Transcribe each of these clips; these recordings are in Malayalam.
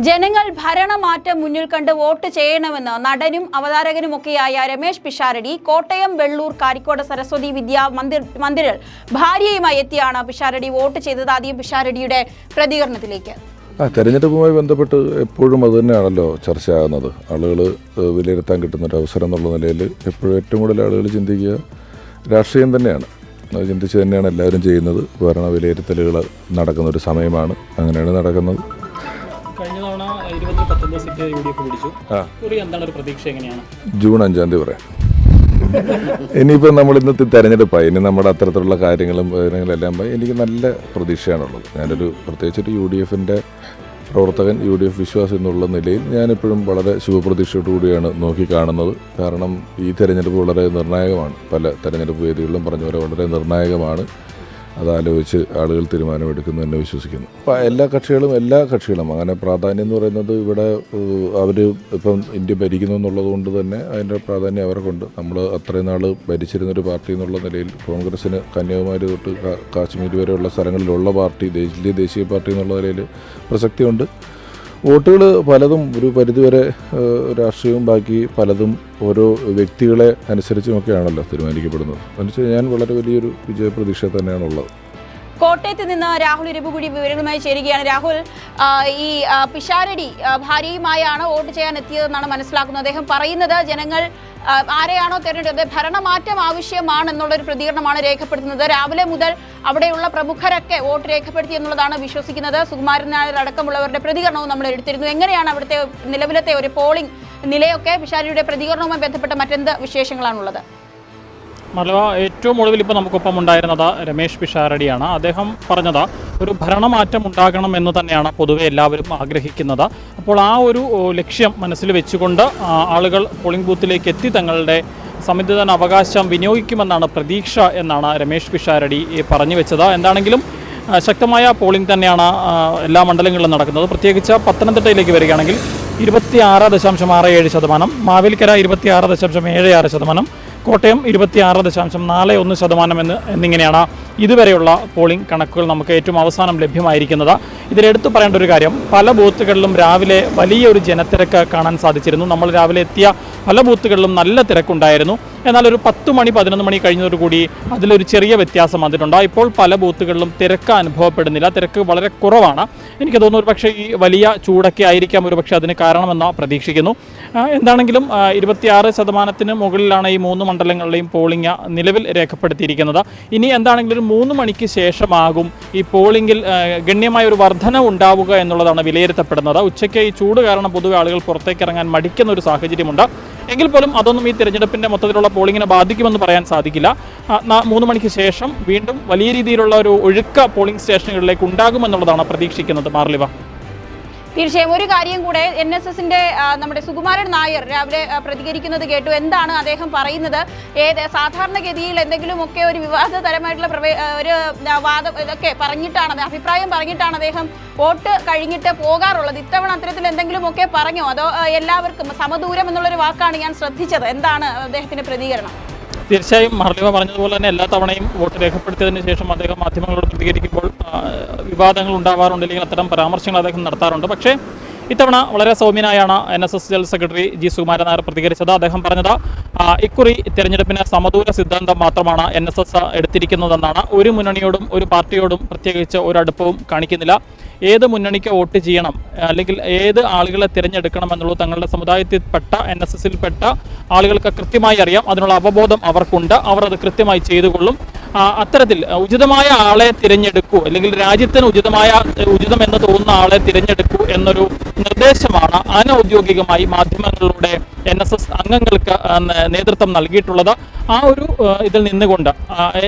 ജനങ്ങൾ ഭരണമാറ്റം മുന്നിൽ കണ്ട് വോട്ട് ചെയ്യണമെന്ന് നടനും അവതാരകനുമൊക്കെയായ രമേശ് പിഷാരടി കോട്ടയം വെള്ളൂർ കാരിക്കോട് സരസ്വതി വിദ്യാ മന്ദിർ ഭാര്യയുമായി എത്തിയാണ് പിഷാരടി വോട്ട് ചെയ്തത്. ആദ്യം പിഷാരടിയുടെ പ്രതികരണത്തിലേക്ക്. തെരഞ്ഞെടുപ്പുമായി ബന്ധപ്പെട്ട് എപ്പോഴും അത് തന്നെയാണല്ലോ ചർച്ചയാകുന്നത്. ആളുകൾ വിലയിരുത്താൻ കിട്ടുന്ന ഒരു അവസരം എന്നുള്ള നിലയിൽ എപ്പോഴും ഏറ്റവും കൂടുതൽ ആളുകൾ ചിന്തിക്കുക രാഷ്ട്രീയം തന്നെയാണ്. അത് ചിന്തിച്ച് തന്നെയാണ് എല്ലാവരും ചെയ്യുന്നത്. ഭരണ വിലയിരുത്തലുകൾ നടക്കുന്ന ഒരു സമയമാണ്. അങ്ങനെയാണ് നടക്കുന്നത്. തവണ ഇരുപത്തി പത്തൊമ്പത് സീറ്റ് യു ഡി എഫ് പിടിച്ചു കുറി എന്താണ് ഒരു പ്രതീക്ഷ എങ്ങനെയാണ്? ജൂൺ അഞ്ചാം തീയതി പറയാം. ഇനിയിപ്പോൾ നമ്മൾ ഇന്നത്തെ തെരഞ്ഞെടുപ്പായി ഇനി നമ്മുടെ അത്തരത്തിലുള്ള കാര്യങ്ങളും പോയി. എനിക്ക് നല്ല പ്രതീക്ഷയാണുള്ളത്. ഞാനൊരു പ്രത്യേകിച്ച് ഒരു യു ഡി എഫിന്റെ പ്രവർത്തകൻ യു ഡി എഫ് വിശ്വാസം എന്നുള്ള നിലയിൽ ഞാനിപ്പോഴും വളരെ ശുഭപ്രതീക്ഷയോടുകൂടിയാണ് നോക്കിക്കാണുന്നത് കാരണം ഈ തെരഞ്ഞെടുപ്പ് വളരെ നിർണായകമാണ്. പല തെരഞ്ഞെടുപ്പ് വേദികളിലും പറഞ്ഞ പോലെ വളരെ നിർണായകമാണ്. അതാലോചിച്ച് ആളുകൾ തീരുമാനമെടുക്കുന്നു എന്നെ വിശ്വസിക്കുന്നു. അപ്പോൾ എല്ലാ കക്ഷികളും എല്ലാ കക്ഷികളും അങ്ങനെ പ്രാധാന്യം എന്ന് പറയുന്നത് ഇവിടെ അവർ ഇപ്പം ഇന്ത്യ ഭരിക്കുന്നു എന്നുള്ളത് കൊണ്ട് തന്നെ അതിന്റെ പ്രാധാന്യം അവർക്കുണ്ട് നമ്മൾ അത്രയും നാൾ ഭരിച്ചിരുന്നൊരു പാർട്ടി എന്നുള്ള നിലയിൽ കോൺഗ്രസ്സിന് കന്യാകുമാരി തൊട്ട് കാശ്മീർ വരെയുള്ള സ്ഥലങ്ങളിലുള്ള പാർട്ടി ദേശീയ ദേശീയ പാർട്ടി എന്നുള്ള നിലയിൽ പ്രസക്തിയുണ്ട്. വോട്ടുകൾ പലതും ഒരു പരിധിവരെ രാഷ്ട്രീയവും ബാക്കി പലതും ഓരോ വ്യക്തികളെ അനുസരിച്ചുമൊക്കെയാണല്ലോ തീരുമാനിക്കപ്പെടുന്നത്. എന്നുവെച്ചാൽ ഞാൻ വളരെ വലിയൊരു വിജയപ്രതീക്ഷ തന്നെയാണുള്ളത്. കോട്ടയത്ത് നിന്ന് രാഹുൽ ഇരവുകൂടി വിവരങ്ങളുമായി ചേരുകയാണ്. രാഹുൽ ഈ പിഷാരടി ഭാര്യയുമായാണ് വോട്ട് ചെയ്യാൻ എത്തിയതെന്നാണ് മനസ്സിലാക്കുന്നത്. അദ്ദേഹം പറയുന്നത് ജനങ്ങൾ ആരെയാണോ തെരഞ്ഞെടുത്തത്? ഭരണമാറ്റം ആവശ്യമാണെന്നുള്ളൊരു പ്രതികരണമാണ് രേഖപ്പെടുത്തുന്നത്. രാവിലെ മുതൽ അവിടെയുള്ള പ്രമുഖരൊക്കെ വോട്ട് രേഖപ്പെടുത്തി എന്നുള്ളതാണ് വിശ്വസിക്കുന്നത്. സുകുമാരൻ നായർ അടക്കമുള്ളവരുടെ പ്രതികരണവും നമ്മൾ എടുത്തിരുന്നു. എങ്ങനെയാണ് അവിടുത്തെ നിലവിലത്തെ ഒരു പോളിംഗ് നിലയൊക്കെ പിഷാരടിയുടെ പ്രതികരണവുമായി ബന്ധപ്പെട്ട മറ്റെന്ത് വിശേഷങ്ങളാണുള്ളത്? മലവ ഏറ്റവും ഒടുവിൽ ഇപ്പോൾ നമുക്കൊപ്പം ഉണ്ടായിരുന്നത് രമേശ് പിഷാരടിയാണ്. അദ്ദേഹം പറഞ്ഞത് ഒരു ഭരണമാറ്റം ഉണ്ടാകണം എന്ന് തന്നെയാണ് പൊതുവെ എല്ലാവരും ആഗ്രഹിക്കുന്നത്. അപ്പോൾ ആ ഒരു ലക്ഷ്യം മനസ്സിൽ വെച്ചുകൊണ്ട് ആളുകൾ പോളിംഗ് ബൂത്തിലേക്ക് എത്തി തങ്ങളുടെ സമ്മതിദാന അവകാശം വിനിയോഗിക്കുമെന്നാണ് പ്രതീക്ഷ എന്നാണ് രമേശ് പിഷാരടി പറഞ്ഞു വെച്ചത്. എന്താണെങ്കിലും ശക്തമായ പോളിംഗ് തന്നെയാണ് എല്ലാ മണ്ഡലങ്ങളിലും നടക്കുന്നത്. പ്രത്യേകിച്ച് പത്തനംതിട്ടയിലേക്ക് വരികയാണെങ്കിൽ ഇരുപത്തി ആറ് ദശാംശം ആറ് ഏഴ് ശതമാനം മാവേലിക്കര ഇരുപത്തി ആറ് ദശാംശം ഏഴ് ആറ് ശതമാനം കോട്ടയം ഇരുപത്തിയാറ് ദശാംശം നാല് ഒന്ന് ശതമാനം എന്ന് എന്നിങ്ങനെയാണ് ഇതുവരെയുള്ള പോളിംഗ് കണക്കുകൾ നമുക്ക് ഏറ്റവും അവസാനം ലഭ്യമായിരിക്കുന്നത്. ഇതിലെടുത്തു പറയേണ്ട ഒരു കാര്യം പല ബൂത്തുകളിലും രാവിലെ വലിയൊരു ജനത്തിരക്ക് കാണാൻ സാധിച്ചിരുന്നു. നമ്മൾ രാവിലെ എത്തിയ പല ബൂത്തുകളിലും നല്ല തിരക്കുണ്ടായിരുന്നു. എന്നാൽ ഒരു പത്ത് മണി പതിനൊന്ന് മണി കഴിഞ്ഞതോടുകൂടി അതിലൊരു ചെറിയ വ്യത്യാസം വന്നിട്ടുണ്ട്. ഇപ്പോൾ പല ബൂത്തുകളിലും തിരക്ക് അനുഭവപ്പെടുന്നില്ല. തിരക്ക് വളരെ കുറവാണ്. എനിക്ക് തോന്നുന്നു ഒരു പക്ഷേ ഈ വലിയ ചൂടൊക്കെ ആയിരിക്കാം ഒരു പക്ഷേ അതിന് കാരണമെന്ന് പ്രതീക്ഷിക്കുന്നു. എന്താണെങ്കിലും ഇരുപത്തിയാറ് ശതമാനത്തിന് മുകളിലാണ് ഈ മൂന്ന് മണ്ഡലങ്ങളിലെയും പോളിംഗ് നിലവിൽ രേഖപ്പെടുത്തിയിരിക്കുന്നത്. ഇനി എന്താണെങ്കിലും ഒരു മൂന്ന് മണിക്ക് ശേഷമാകും ഈ പോളിംഗിൽ ഗണ്യമായ ഒരു വർധന ഉണ്ടാവുക എന്നുള്ളതാണ് വിലയിരുത്തപ്പെടുന്നത്. ഉച്ചയ്ക്ക് ഈ ചൂട് കാരണം പൊതുവെ ആളുകൾ പുറത്തേക്ക് ഇറങ്ങാൻ മടിക്കുന്ന ഒരു സാഹചര്യമുണ്ട്. എങ്കിൽ പോലും അതൊന്നും ഈ തിരഞ്ഞെടുപ്പിന്റെ മൊത്തത്തിലുള്ള പോളിങ്ങിനെ ബാധിക്കുമെന്ന് പറയാൻ സാധിക്കില്ല. മൂന്ന് മണിക്ക് ശേഷം വീണ്ടും വലിയ രീതിയിലുള്ള ഒരു ഒഴുക്ക പോളിംഗ് സ്റ്റേഷനുകളിലേക്ക് ഉണ്ടാകുമെന്നുള്ളതാണ് പ്രതീക്ഷിക്കുന്നത്. മാർലിവ. തീർച്ചയായും ഒരു കാര്യം കൂടെ എൻ എസ് എസിന്റെ നമ്മുടെ സുകുമാരൻ നായർ രാവിലെ പ്രതികരിക്കുന്നത് കേട്ടു. എന്താണ് അദ്ദേഹം പറയുന്നത്? ഏത് സാധാരണഗതിയിൽ എന്തെങ്കിലുമൊക്കെ ഒരു വിവാദതരമായിട്ടുള്ള ഒരു വാദം ഇതൊക്കെ പറഞ്ഞിട്ടാണ് അഭിപ്രായം പറഞ്ഞിട്ടാണ് അദ്ദേഹം വോട്ട് കഴിഞ്ഞിട്ട് പോകാറുള്ളത്? ഇത്തവണ അത്തരത്തിൽ എന്തെങ്കിലുമൊക്കെ പറഞ്ഞോ? അതോ എല്ലാവർക്കും സമദൂരം എന്നുള്ളൊരു വാക്കാണ് ഞാൻ ശ്രദ്ധിച്ചത്. എന്താണ് അദ്ദേഹത്തിന്റെ പ്രതികരണം? തീർച്ചയായും മഹർലിവ പറഞ്ഞതുപോലെ തന്നെ എല്ലാ തവണയും വോട്ട് രേഖപ്പെടുത്തിയതിന് ശേഷം അദ്ദേഹം മാധ്യമങ്ങളോട് പ്രതികരിക്കുമ്പോൾ വിവാദങ്ങൾ ഉണ്ടാവാറുണ്ട് അല്ലെങ്കിൽ അത്തരം പരാമർശങ്ങൾ അദ്ദേഹം നടത്താറുണ്ട്. പക്ഷേ ഇത്തവണ വളരെ സൗമ്യനായാണ് N S S general secretary G Sukumaran Nair പ്രതികരിച്ചത്. അദ്ദേഹം പറഞ്ഞത് ഇക്കുറി തെരഞ്ഞെടുപ്പിന് സമദൂര സിദ്ധാന്തം മാത്രമാണ് എൻ എസ് എസ് എടുത്തിരിക്കുന്നതെന്നാണ്. ഒരു മുന്നണിയോടും ഒരു പാർട്ടിയോടും പ്രത്യേകിച്ച് ഒരു അടുപ്പവും കാണിക്കുന്നില്ല. ഏത് മുന്നണിക്ക് വോട്ട് ചെയ്യണം അല്ലെങ്കിൽ ഏത് ആളുകളെ തിരഞ്ഞെടുക്കണം എന്നുള്ളത് തങ്ങളുടെ സമുദായത്തിൽപ്പെട്ട എൻ എസ് എസിൽപ്പെട്ട ആളുകൾക്ക് കൃത്യമായി അറിയാം. അതിനുള്ള അവബോധം അവർക്കുണ്ട്. അവർ അത് കൃത്യമായി ചെയ്തുകൊള്ളും. അത്തരത്തിൽ ഉചിതമായ ആളെ തിരഞ്ഞെടുക്കൂ അല്ലെങ്കിൽ രാജ്യത്തിന് ഉചിതമായ ഉചിതം എന്ന് തോന്നുന്ന ആളെ തിരഞ്ഞെടുക്കൂ എന്നൊരു നിർദ്ദേശമാണ് അനൗദ്യോഗികമായി മാധ്യമങ്ങളിലൂടെ എൻ എസ് എസ് അംഗങ്ങൾക്ക് നേതൃത്വം നൽകിയിട്ടുള്ളത്. ആ ഒരു ഇതിൽ നിന്നുകൊണ്ട്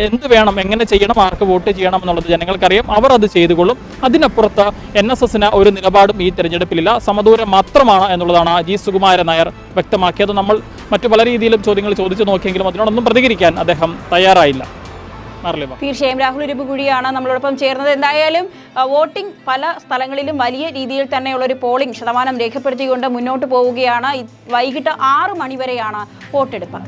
എന്ത് വേണം എങ്ങനെ ചെയ്യണം ആർക്ക് വോട്ട് ചെയ്യണം എന്നുള്ളത് ജനങ്ങൾക്കറിയാം. അവർ അത് ചെയ്തുകൊള്ളും. അതിനപ്പുറത്ത് എൻ എസ് എസിന് ഒരു നിലപാടും ഈ തെരഞ്ഞെടുപ്പിലില്ല. സമദൂരം മാത്രമാണ് എന്നുള്ളതാണ് ജി സുകുമാരൻ നായർ വ്യക്തമാക്കിയത്. നമ്മൾ മറ്റു പല രീതിയിലും ചോദ്യങ്ങൾ ചോദിച്ചു നോക്കിയെങ്കിലും അതിനോടൊന്നും പ്രതികരിക്കാൻ അദ്ദേഹം തയ്യാറായില്ല. തീർച്ചയായും രാഹുൽ ഇരബുകുഴിയാണ് നമ്മളോടൊപ്പം ചേർന്നത്. എന്തായാലും വോട്ടിംഗ് പല സ്ഥലങ്ങളിലും വലിയ രീതിയിൽ തന്നെയുള്ള ഒരു പോളിംഗ് ശതമാനം രേഖപ്പെടുത്തിക്കൊണ്ട് മുന്നോട്ട് പോവുകയാണ്. വൈകിട്ട് ആറ് മണിവരെയാണ് വോട്ടെടുപ്പ്.